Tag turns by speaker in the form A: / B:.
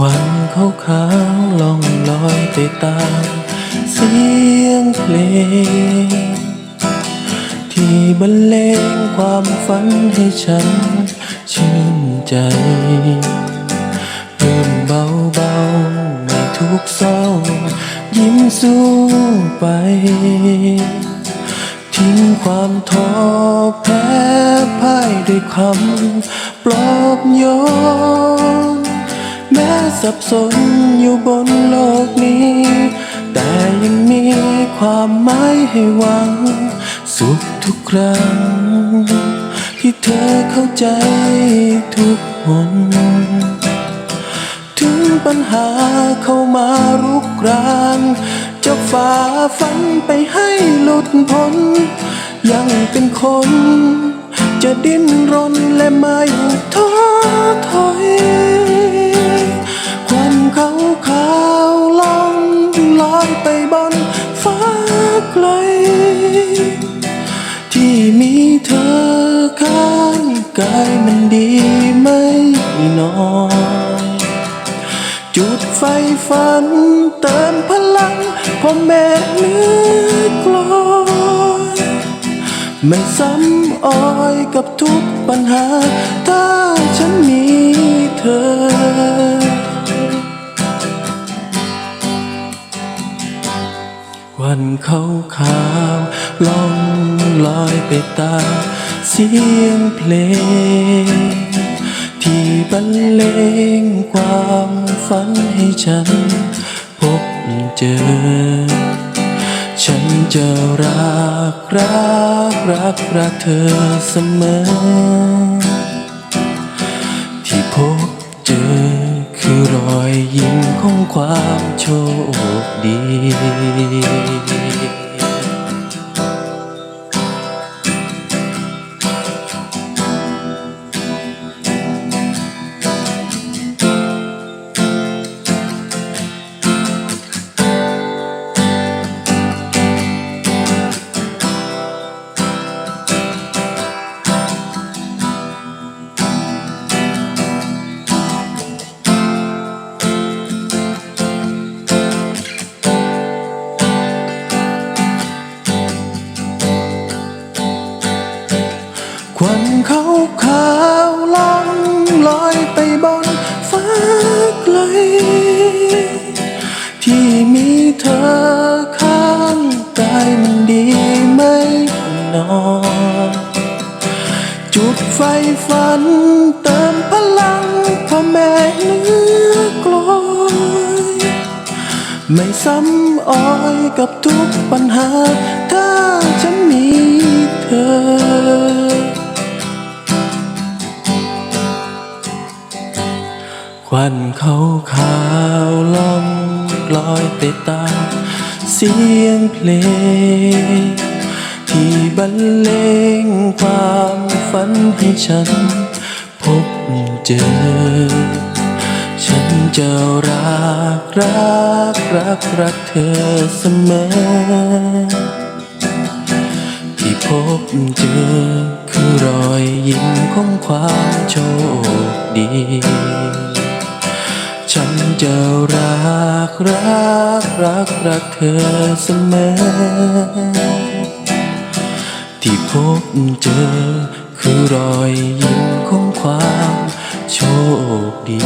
A: ควันขาวขาวล่องลอยไปตามเสียงเพลง ที่บรรเลงความฝันให้ฉันชื่นใจเริ่มเบาเบาๆไม่ทุกเศร้า ยิ้มสู้ไป ทิ้งความท้อแพ้พ่ายด้วยคำปลอบโยน สับสนอยู่บนโลกนี้ แต่ยังมีความหมายให้หวัง สุขทุกครั้ง ที่เธอเข้าใจทุกหนถึงปัญหาเข้ามารุกรานจะฝ่าฟันไปให้หลุดพ้น ยังเป็นคน จะดิ้นรนและ ไกล ที่มีเธอข้างกายมันดีไม่น้อย จุดไฟฝันเติมพลังพอแม่เลือกลอยไม่ซ้ำอ้อยกับทุกปัญหา ถ้าฉันมีเธอ วันเขาขาวล่องลอยไปตามเสียงเพลง ที่บรรเลงความฝันให้ฉัน พบเจอ ฉันจะรักรักรักรักเธอเสมอ อยยิ้มของความโชคดี ไฟฝัน เติมพลังพ่อแม่เลือกลอยไม่ซ้ำอ้อยกับทุกปัญหา ถ้าฉันมีเธอควันขาวขาวๆล่องลอยไปตามเสียงเพลง ที่บรรเลงความ ฝันให้ฉันพบเจอ ฉันจะรักรักรักรักเธอเสมอ ที่พบเจอคือรอยยิ้มของความโชคดีฉันจะรักรักรักรักเธอเสมอ ที่พบเจอ คือรอยยิ้มของความโชคดี